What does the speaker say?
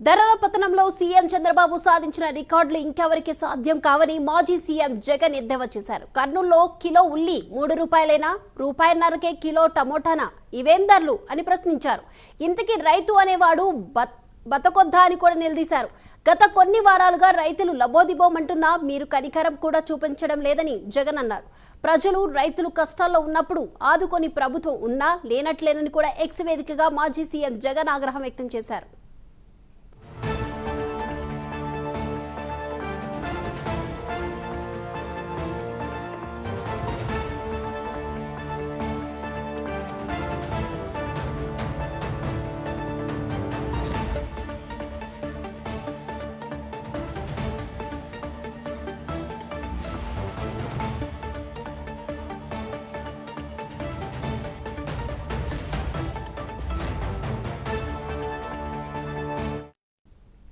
ధరల పతనంలో సీఎం చంద్రబాబు సాధించిన రికార్డులు ఇంకెవరికి సాధ్యం కావని మాజీ సీఎం జగన్ ఎద్దేవా చేశారు. కర్నూలులో కిలో ఉల్లి మూడు రూపాయలైనా రూపాయన్నరకే కిలో టమోటానా? ఇవేం ధరలు? అని ప్రశ్నించారు. ఇంతకీ రైతు అనేవాడు బత్ బతకొద్దా అని కూడా నిలదీశారు. గత కొన్ని వారాలుగా రైతులు లబోదిబోమంటున్నా మీరు కనికరం కూడా చూపించడం లేదని జగన్ అన్నారు. ప్రజలు రైతులు కష్టాల్లో ఉన్నప్పుడు ఆదుకొని ప్రభుత్వం ఉన్నా లేనట్లేనని కూడా ఎక్స్ వేదికగా మాజీ సీఎం జగన్ ఆగ్రహం వ్యక్తం చేశారు.